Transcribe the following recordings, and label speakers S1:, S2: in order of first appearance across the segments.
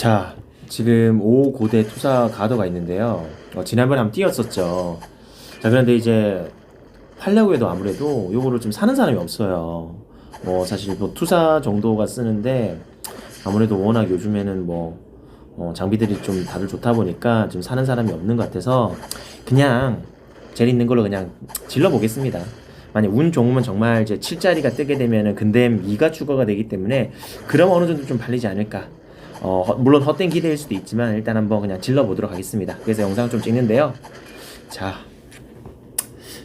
S1: 자 지금 5 고대 투사 가도가 있는데요. 어, 지난번에 한번 띄었었죠. 자, 그런데 이제 하려고 해도 아무래도 요거를 좀 사는 사람이 없어요. 뭐 사실 뭐 투사 정도가 쓰는데 아무래도 워낙 요즘에는 뭐 어, 장비들이 좀 다들 좋다 보니까 좀 사는 사람이 없는 것 같아서 그냥 제일 있는 걸로 그냥 질러 보겠습니다. 만약 운 좋으면 정말 이제 7자리가 뜨게 되면은 근댐 2가 추가가 되기 때문에 그럼 어느 정도 좀 팔리지 않을까. 어, 허- 물론 헛된 기대일 수도 있지만 일단 한번 그냥 질러 보도록 하겠습니다. 그래서 영상을 좀 찍는데요. 자,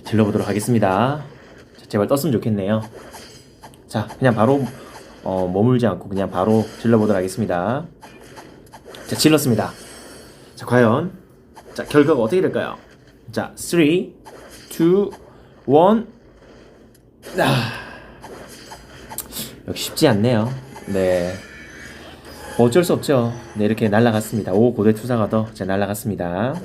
S1: 질러 보도록 하겠습니다. 자, 제발 떴으면 좋겠네요. 자, 그냥 바로 어, 머물지 않고 그냥 바로 질러 보도록 하겠습니다. 자, 질렀습니다. 자, 과연 자, 결과가 어떻게 될까요? 자, 3 2 1 아. 역시 쉽지 않네요. 네. 뭐 어쩔 수 없죠. 네, 이렇게 날라갔습니다. 오 고대 투사가 더 자, 날라갔습니다.